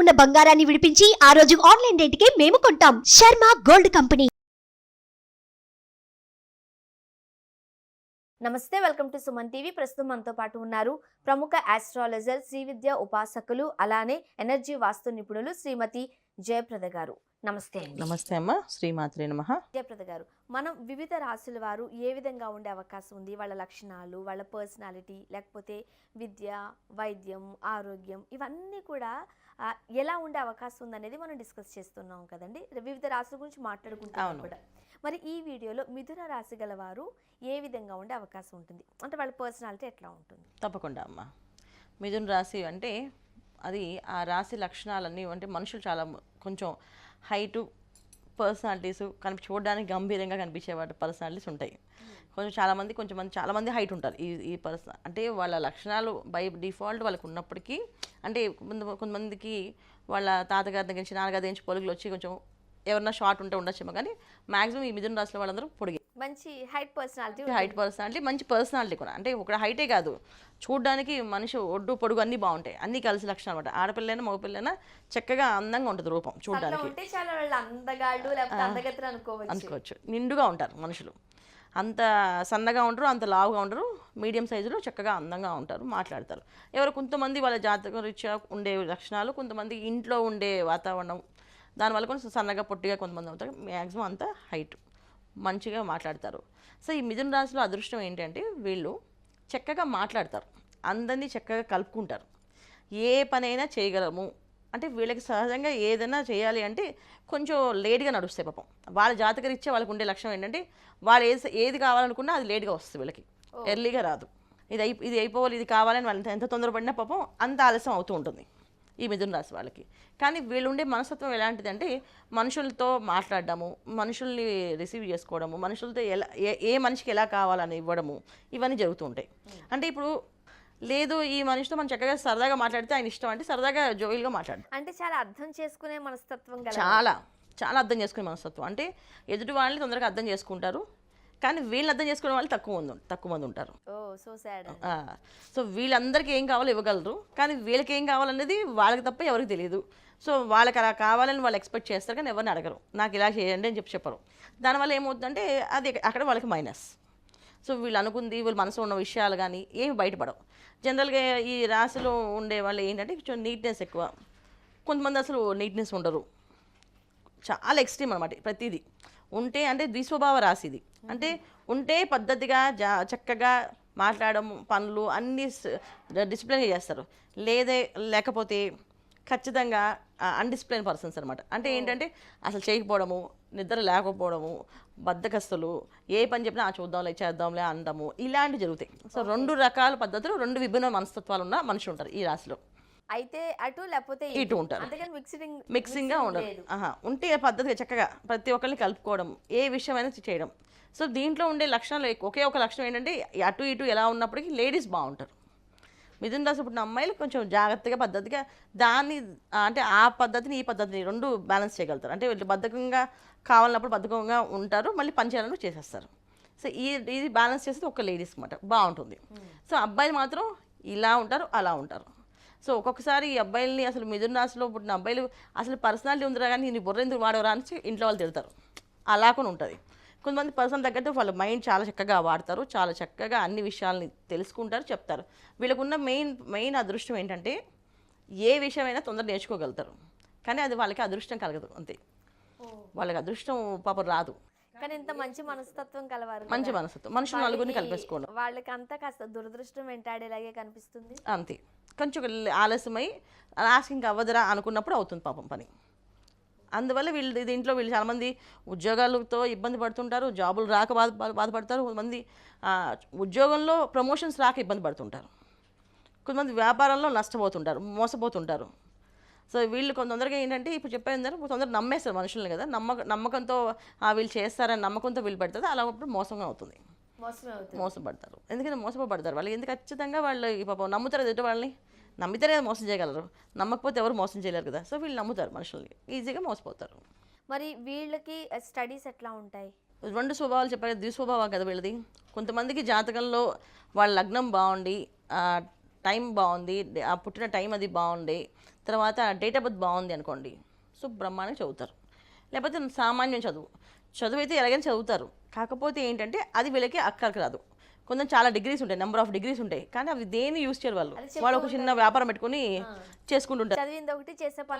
ఉన్న బంగారాన్ని విడిపించి ఆ రోజు ఆన్లైన్ రేటుకే మేము కొంటాం. Sharma gold company. నమస్తే వెల్కమ్ టు సుమన్ టీవీ. ప్రస్తుతం మనతో పాటు ఉన్నారు ప్రముఖ ఆస్ట్రాలజర్ శ్రీ విద్య ఉపాసకులు అలానే ఎనర్జీ వాస్తు నిపుణులు శ్రీమతి జయప్రద గారు. నమస్తే అండి. నమస్తే అమ్మ. శ్రీమాత్రే నమ. జయప్రద గారు మనం వివిధ రాశుల వారు ఏ విధంగా ఉండే అవకాశం ఉంది? వాళ్ళ లక్షణాలు వాళ్ళ పర్సనాలిటీ లేకపోతే విద్య వైద్యం ఆరోగ్యం ఇవన్నీ కూడా ఎలా ఉండే అవకాశం ఉంది అనేది మనం డిస్కస్ చేస్తున్నాం కదండి. వివిధ రాశుల గురించి మాట్లాడుకుంటున్నాం అవును. కూడా. మరి ఈ వీడియోలో మిథున రాశి గల వారు ఏ విధంగా ఉండే అవకాశం ఉంటుంది? అంటే వాళ్ళ పర్సనాలిటీ ఎట్లా ఉంటుంది? తప్పకుండా అమ్మ. మిథున రాశి అంటే అది ఆ రాశి లక్షణాలన్నీ అంటే మనుషులు చాలా కొంచెం హైటు పర్సనాలిటీస్ కనిపి చూడడానికి గంభీరంగా కనిపించే వాటి పర్సనాలిటీస్ ఉంటాయి. కొంచెం చాలామంది కొంచెం మంది చాలామంది హైట్ ఉంటారు. ఈ ఈ పర్సన్ అంటే వాళ్ళ లక్షణాలు బై డిఫాల్ట్ వాళ్ళకు ఉన్నప్పటికీ అంటే కొంతమందికి వాళ్ళ తాతగారి దగ్గర నుంచి నాన్నగారి దగ్గర నుంచి పొలుగులు వచ్చి కొంచెం ఎవరన్నా షార్ట్ ఉంటే ఉండొచ్చేమో కానీ మాక్సిమం ఈ మిథున రాశిలో వాళ్ళందరూ పొడిగి. మంచి హైట్ పర్సనాలిటీ హైట్ పర్సనాలిటీ మంచి పర్సనాలిటీ కూడా. అంటే ఒక హైటే కాదు. చూడడానికి మనిషి ఒడ్డు పొడుగు అన్నీ బాగుంటాయి. అన్నీ కలిసి లక్షణాలు అనమాట ఆడపిల్లైనా మగపిల్లైనా చక్కగా అందంగా ఉంటుంది రూపం చూడడానికి. అనుకోవచ్చు. నిండుగా ఉంటారు మనుషులు. అంత సన్నగా ఉంటారు అంత లావుగా ఉంటారు మీడియం సైజులో చక్కగా అందంగా ఉంటారు మాట్లాడతారు. ఎవరు కొంతమంది వాళ్ళ జాతక రీత్యా ఉండే లక్షణాలు కొంతమంది ఇంట్లో ఉండే వాతావరణం దానివల్ల కొంచెం సన్నగా పొట్టిగా కొంతమంది అవుతారు. మ్యాక్సిమం అంతా హైట్ మంచిగా మాట్లాడతారు. సో ఈ మిథున రాశిలో అదృష్టం ఏంటంటే వీళ్ళు చక్కగా మాట్లాడతారు. అందరినీ చక్కగా కలుపుకుంటారు. ఏ పనైనా చేయగలము. అంటే వీళ్ళకి సహజంగా ఏదైనా చేయాలి అంటే కొంచెం లేట్గా నడుస్తాయి పాపం. వాళ్ళ జాతకరీత్యా వాళ్ళకు ఉండే లక్ష్యం ఏంటంటే వాళ్ళు ఏది ఏది కావాలనుకున్నా అది లేట్గా వస్తుంది వీళ్ళకి. ఎర్లీగా రాదు. ఇది అయి ఇది అయిపోవాలి ఇది కావాలని వాళ్ళు ఎంత తొందరపడినా పాపం అంత ఆలస్యం అవుతూ ఉంటుంది. ఈ మిథున రాశి వాళ్ళకి. కానీ వీళ్ళు ఉండే మనస్తత్వం ఎలాంటిది అంటే మనుషులతో మాట్లాడడము మనుషుల్ని రిసీవ్ చేసుకోవడము మనుషులతో ఎలా ఏ ఏ మనిషికి ఎలా కావాలని ఇవ్వడము ఇవన్నీ జరుగుతూ ఉంటాయి అంటే ఇప్పుడు లేదు ఈ మనిషితో మనం చక్కగా సరదాగా మాట్లాడితే ఆయన ఇష్టం అంటే సరదాగా జోయిల్గా మాట్లాడడం. అంటే చాలా అర్థం చేసుకునే మనస్తత్వం చాలా చాలా అర్థం చేసుకునే మనస్తత్వం. అంటే ఎదుటి వాళ్ళని తొందరగా అర్థం చేసుకుంటారు. కానీ వీళ్ళని అర్థం చేసుకునే వాళ్ళు తక్కువ మంది తక్కువ మంది ఉంటారు. సో వీళ్ళందరికీ ఏం కావాలో ఇవ్వగలరు. కానీ వీళ్ళకి ఏం కావాలనేది వాళ్ళకి తప్ప ఎవరికి తెలియదు. సో వాళ్ళకి అలా కావాలని వాళ్ళు ఎక్స్పెక్ట్ చేస్తారు కానీ ఎవరిని అడగరు. నాకు ఇలా చేయండి అని చెప్పి చెప్పరు. దానివల్ల ఏమవుతుందంటే అది అక్కడ వాళ్ళకి మైనస్ సో వీళ్ళు అనుకుంది వీళ్ళ మనసులో ఉన్న విషయాలు కానీ ఏమి బయటపడవు. జనరల్గా ఈ రాశిలో ఉండే వాళ్ళు ఏంటంటే కొంచెం నీట్నెస్ ఎక్కువ. కొంతమంది అసలు నీట్నెస్ ఉండరు. చాలా ఎక్స్ట్రీమ్ అనమాట ప్రతిదీ. ఉంటే అంటే ద్విస్వభావ రాశి ఇది అంటే ఉంటే పద్ధతిగా జా చక్కగా మాట్లాడడం పనులు అన్నీ డిసిప్లిన్గా చేస్తారు. లేదే లేకపోతే ఖచ్చితంగా అన్డిసిప్లిన్ పర్సన్స్ అనమాట అంటే ఏంటంటే అసలు చేయకపోవడము నిద్ర లేకపోవడము బద్దకస్తులు ఏ పని చెప్పినా ఆ చూద్దాంలే చేద్దాంలే అండము ఇలాంటివి జరుగుతాయి. సో రెండు రకాల పద్ధతులు రెండు విభిన్న మనస్తత్వాలు ఉన్న మనుషులు ఉంటారు ఈ రాశిలో. అయితే అటు లేకపోతే ఇటు. ఉంటారు. మిక్సింగ్ మిక్సింగ్గా ఉండదు ఆహా. ఉంటే పద్ధతిగా చక్కగా ప్రతి ఒక్కరిని కలుపుకోవడం ఏ విషయమైనా చేయడం. సో దీంట్లో ఉండే లక్షణాలు ఒకే ఒక లక్షణం ఏంటంటే అటు ఇటు ఎలా ఉన్నప్పటికీ లేడీస్ బాగుంటారు. మిథున రాశి పుట్టిన అమ్మాయిలు కొంచెం జాగ్రత్తగా పద్ధతిగా దాన్ని అంటే ఆ పద్ధతిని ఈ పద్ధతిని రెండు బ్యాలెన్స్ చేయగలుగుతారు. అంటే వీళ్ళు బద్ధకంగా కావాలన్నప్పుడు బద్ధకంగా ఉంటారు మళ్ళీ పని చేయాలని చేసేస్తారు. సో ఈ ఇది బ్యాలెన్స్ చేసేది ఒక లేడీస్ అనమాట బాగుంటుంది. సో అబ్బాయిలు మాత్రం ఇలా ఉంటారు అలా ఉంటారు. సో ఒక్కొక్కసారి ఈ అబ్బాయిల్ని అసలు మిథున రాశిలో పుట్టిన అబ్బాయిలు అసలు పర్సనాలిటీ ఉందిరా కానీ నీ బుర్ర ఎందుకు వాడవరా? అని ఇంట్లో వాళ్ళు తిడతారు. అలా కూడా ఉంటుంది. కొంతమంది పర్సన్ తగ్గట్టు వాళ్ళ మైండ్ చాలా చక్కగా వాడతారు చాలా చక్కగా అన్ని విషయాల్ని తెలుసుకుంటారు చెప్తారు. వీళ్ళకున్న మెయిన్ మెయిన్ అదృష్టం ఏంటంటే ఏ విషయమైనా తొందరగా నేర్చుకోగలుగుతారు. కానీ అది వాళ్ళకి అదృష్టం కలగదు అంతే. వాళ్ళకి అదృష్టం పాపం రాదు. కానీ ఇంత మంచి మనస్తత్వం కలవారు మంచి కదా. మనసుతో మనుషులు నలుగురిని కలిపేసుకోవడం. వాళ్ళకి అంతా కాస్త దురదృష్టం వెంటాడేలాగే కనిపిస్తుంది? అంతే. కొంచెం ఆలస్యమై ఇంకా అవ్వదురా అనుకున్నప్పుడు అవుతుంది పాపం పని. అందువల్ల వీళ్ళు దీంట్లో వీళ్ళు చాలామంది ఉద్యోగాలతో ఇబ్బంది పడుతుంటారు జాబులు రాక బాధ బాధ- బాధపడతారు. కొంతమంది ఉద్యోగంలో ప్రమోషన్స్ రాక ఇబ్బంది పడుతుంటారు. కొంతమంది వ్యాపారంలో నష్టపోతుంటారు మోసపోతుంటారు. సో వీళ్ళు కొంత తొందరగా ఏంటంటే ఇప్పుడు చెప్పేందరూ తొందరగా నమ్మేస్తారు మనుషుల్ని కదా. నమ్మక నమ్మకంతో ఆ, వీళ్ళు చేస్తారని నమ్మకంతో వీళ్ళు పెడతారు. అలా అప్పుడు మోసంగా అవుతుంది. మోసపడతారు. ఎందుకంటే మోసపడతారు. వాళ్ళు ఎందుకు ఖచ్చితంగా వాళ్ళు పాపం నమ్ముతారు ఎదుటి వాళ్ళని? నమ్మితేనే కదా మోసం చేయగలరు. నమ్మకపోతే ఎవరు మోసం చేయలేరు కదా. సో వీళ్ళు నమ్ముతారు మనుషుల్ని. ఈజీగా మోసపోతారు. మరి వీళ్ళకి స్టడీస్ ఎట్లా ఉంటాయి? రెండు స్వభావాలు చెప్పారు ద్విస్వభావం కదా వీళ్ళది. కొంతమందికి జాతకంలో వాళ్ళ లగ్నం బాగుండి టైం బాగుంది ఆ పుట్టిన టైం అది బాగుంది తర్వాత డేట్ ఆఫ్ బర్త్ బాగుంది అనుకోండి. సో బ్రహ్మాండంగా చదువుతారు. లేకపోతే సామాన్యం చదువు. చదువు అయితే ఎలాగైనా చదువుతారు. కాకపోతే ఏంటంటే అది వీళ్ళకి అక్కడికి రాదు. కొంచెం చాలా డిగ్రీస్ ఉంటాయి నెంబర్ ఆఫ్ డిగ్రీస్ ఉంటాయి. కానీ అవి దేన్ని యూస్ చేయరు వాళ్ళు. వాళ్ళు ఒక చిన్న వ్యాపారం పెట్టుకుని చేసుకుంటుంటారు.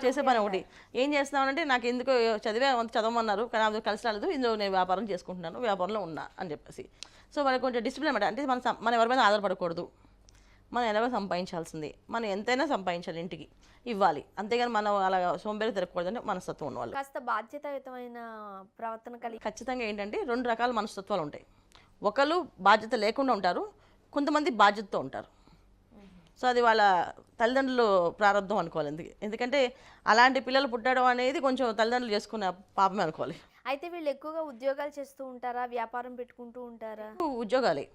చేసే పని ఒకటి ఏం చేస్తున్నానంటే నాకు ఎందుకు చదివే అంత చదవమన్నారు కానీ అది కలిసి రాలేదు. ఇందులో నేను వ్యాపారం చేసుకుంటున్నాను వ్యాపారంలో ఉన్నా అని చెప్పేసి. సో వాళ్ళకి కొంచెం డిసిప్లిన్ అనమాట. అంటే మన మనం ఎవరి మీద ఆధారపడకూడదు. మనం ఎలాగో సంపాదించాల్సింది. మనం ఎంతైనా సంపాదించాలి ఇంటికి. ఇవ్వాలి. అంతేగాని మనం అలా సోంబేరి తిరగకూడదని మనస్తత్వం ఉన్నవాళ్ళు. కాస్త బాధ్యతాయుతమైన ప్రవర్తన కలిగి ఖచ్చితంగా ఏంటంటే రెండు రకాల మనస్తత్వాలు ఉంటాయి. ఒకళ్ళు బాధ్యత లేకుండా ఉంటారు కొంతమంది బాధ్యతతో ఉంటారు. సో అది వాళ్ళ తల్లిదండ్రులు ప్రారంభం అనుకోవాలి ఎందుకు ఎందుకంటే అలాంటి పిల్లలు పుట్టడం అనేది కొంచెం తల్లిదండ్రులు చేసుకున్న పాపమే అనుకోవాలి. అయితే వీళ్ళు ఎక్కువగా ఉద్యోగాలు చేస్తూ ఉంటారా వ్యాపారం పెట్టుకుంటూ ఉంటారా? ఉద్యోగాలే.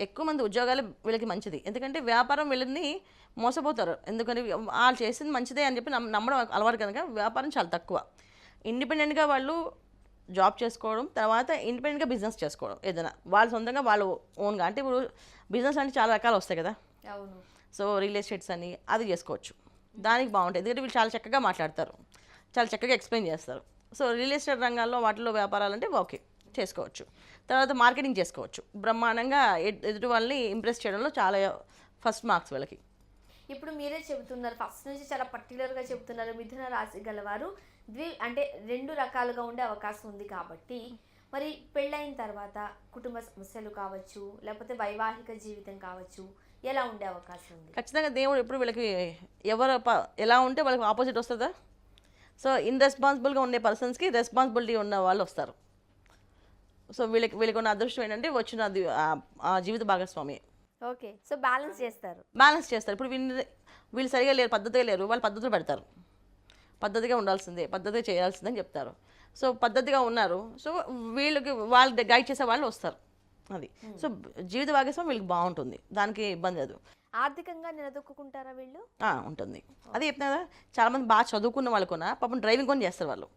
ఎక్కువ మంది ఉద్యోగాలు వీళ్ళకి మంచిది ఎందుకంటే వ్యాపారం వీళ్ళని మోసపోతారు. ఎందుకని వాళ్ళు చేసింది మంచిదే అని చెప్పి నమ్మ- నమ్మడం అలవాటు కనుక వ్యాపారం చాలా తక్కువ. ఇండిపెండెంట్గా వాళ్ళు జాబ్ చేసుకోవడం తర్వాత ఇండిపెండెంట్గా బిజినెస్ చేసుకోవడం ఏదైనా. వాళ్ళు సొంతంగా వాళ్ళు ఓన్గా. అంటే ఇప్పుడు బిజినెస్ అంటే చాలా రకాలు వస్తాయి కదా. సో రియల్ ఎస్టేట్స్ అని అది చేసుకోవచ్చు. దానికి బాగుంటుంది ఎందుకంటే వీళ్ళు చాలా చక్కగా మాట్లాడతారు. చాలా చక్కగా ఎక్స్ప్లెయిన్ చేస్తారు. సో రియల్ ఎస్టేట్ రంగాల్లో వాటిలో వ్యాపారాలు అంటే ఓకే చేసుకోవచ్చు. తర్వాత మార్కెటింగ్ చేసుకోవచ్చు. బ్రహ్మాండంగా ఎదుటి వాళ్ళని ఇంప్రెస్ చేయడంలో చాలా ఫస్ట్ మార్క్స్ వీళ్ళకి. ఇప్పుడు మీరే చెబుతున్నారు. ఫస్ట్ నుంచి చాలా పర్టికులర్గా చెబుతున్నారు. మిథున రాశి గలవారు. ద్వి అంటే రెండు రకాలుగా ఉండే అవకాశం ఉంది కాబట్టి మరి పెళ్ళైన తర్వాత కుటుంబ సమస్యలు కావచ్చు లేకపోతే వైవాహిక జీవితం కావచ్చు ఎలా ఉండే అవకాశం ఉంది? ఖచ్చితంగా దేవుడు ఎప్పుడు వీళ్ళకి ఎవరు ఎలా ఉంటే వాళ్ళకి ఆపోజిట్ వస్తుందా? సో ఇన్రెస్పాన్సిబుల్గా ఉండే పర్సన్స్కి రెస్పాన్సిబిలిటీ ఉన్న వాళ్ళు వస్తారు. సో వీళ్ళకి వీళ్ళకి ఉన్న అదృష్టం ఏంటంటే వచ్చిన జీవిత భాగస్వామి. ఓకే. సో బ్యాలెన్స్ చేస్తారు. బ్యాలెన్స్ చేస్తారు. ఇప్పుడు వీళ్ళు వీళ్ళు సరిగా లేరు పద్ధతిగా లేరు వాళ్ళు పద్ధతులు పెడతారు. పద్ధతిగా ఉండాల్సిందే పద్ధతిగా చేయాల్సిందని చెప్తారు. సో పద్ధతిగా ఉన్నారు. సో వీళ్ళకి వాళ్ళు గైడ్ చేసే వాళ్ళు వస్తారు. అది. సో జీవిత భాగస్వామి వీళ్ళకి బాగుంటుంది. దానికి ఇబ్బంది లేదు ఆర్థికంగా నిలదొక్కుంటారా వీళ్ళు? ఉంటుంది. అదే చెప్తున్నా కదా చాలామంది బాగా చదువుకున్న వాళ్ళు కొన పాపం డ్రైవింగ్ కొని చేస్తారు వాళ్ళు.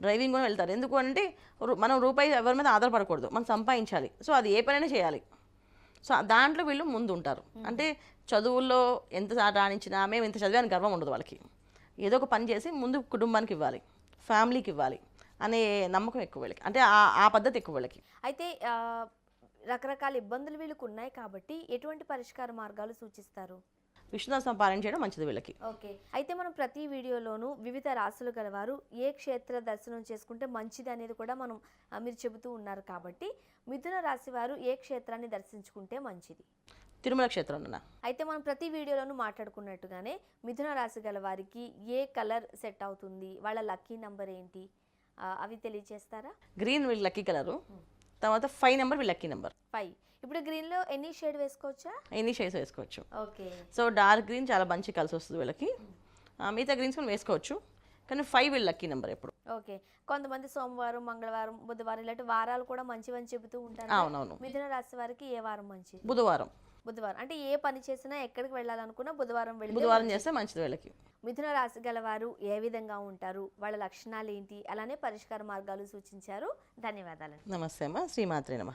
డ్రైవింగ్ కొని వెళ్తారు. ఎందుకు అంటే మనం రూపాయి ఎవరి మీద ఆధారపడకూడదు. మనం సంపాదించాలి. సో అది ఏ పనైనా చేయాలి. సో దాంట్లో వీళ్ళు ముందు ఉంటారు అంటే చదువుల్లో ఎంత రాణించినా మేము ఇంత చదివాని గర్వం ఉండదు వాళ్ళకి. ఏదో ఒక పని చేసి ముందు కుటుంబానికి ఇవ్వాలి ఫ్యామిలీకి ఇవ్వాలి అనే నమ్మకం ఎక్కువ వీళ్ళకి. అంటే ఆ- ఆ పద్ధతి ఎక్కువ వీళ్ళకి. అయితే రకరకాల ఇబ్బందులు వీళ్ళకు ఉన్నాయి కాబట్టి ఎటువంటి పరిష్కార మార్గాలు సూచిస్తారు? విష్ణుదాసం పారాయణ చేయడం మంచిది వీళ్ళకి. ఓకే. అయితే మనం ప్రతి వీడియోలోనూ వివిధ రాశులు గలవారు ఏ క్షేత్ర దర్శనం చేసుకుంటే మంచిది అనేది కూడా మనం మీరు చెబుతూ ఉన్నారు కాబట్టి మిథున రాశి వారు ఏ క్షేత్రాన్ని దర్శించుకుంటే మంచిది? తిరుమల క్షేత్రం అన్న అయితే మనం ప్రతి వీడియోలోనూ మాట్లాడుకున్నట్టుగానే మిథున రాశి గల వారికి ఏ కలర్ సెట్ అవుతుంది? వాళ్ళ లక్కీ నంబర్ ఏంటి? అవి తెలియజేస్తారా? గ్రీన్ వీళ్ళ లక్కీ కలరు తర్వాత ఫైవ్ నెంబర్ వీళ్ళ లక్కీ నెంబర్. ఫైవ్. ఇప్పుడు గ్రీన్లో ఎన్ని షేడ్ వేసుకోవచ్చా? ఎన్ని షేడ్స్ వేసుకోవచ్చు. ఓకే. సో డార్క్ గ్రీన్ చాలా మంచి కలిసి వస్తుంది వీళ్ళకి. మిగతా గ్రీన్స్ కూడా వేసుకోవచ్చు. కానీ ఫైవ్ వీళ్ళ లక్కీ నెంబర్ ఎప్పుడు. ఓకే. కొంతమంది సోమవారం మంగళవారం బుధవారం ఇలాంటి వారాలు కూడా మంచివని చెబుతూ ఉంటారు అవునవును. మిథున రాశి వారికి ఏ వారం మంచిది? బుధవారం. బుధవారం. అంటే ఏ పని చేసినా ఎక్కడికి వెళ్ళాలనుకున్నా బుధవారం వెళ్తే బుధవారం చేస్తే మంచిది వీళ్ళకి. మిథున రాశి గలవారు ఏ విధంగా ఉంటారు? వాళ్ళ లక్షణాలు ఏంటి? అలానే పరిష్కార మార్గాలు సూచించారు. ధన్యవాదాలు. నమస్తే అమ్మ. శ్రీమాత్రే నమ.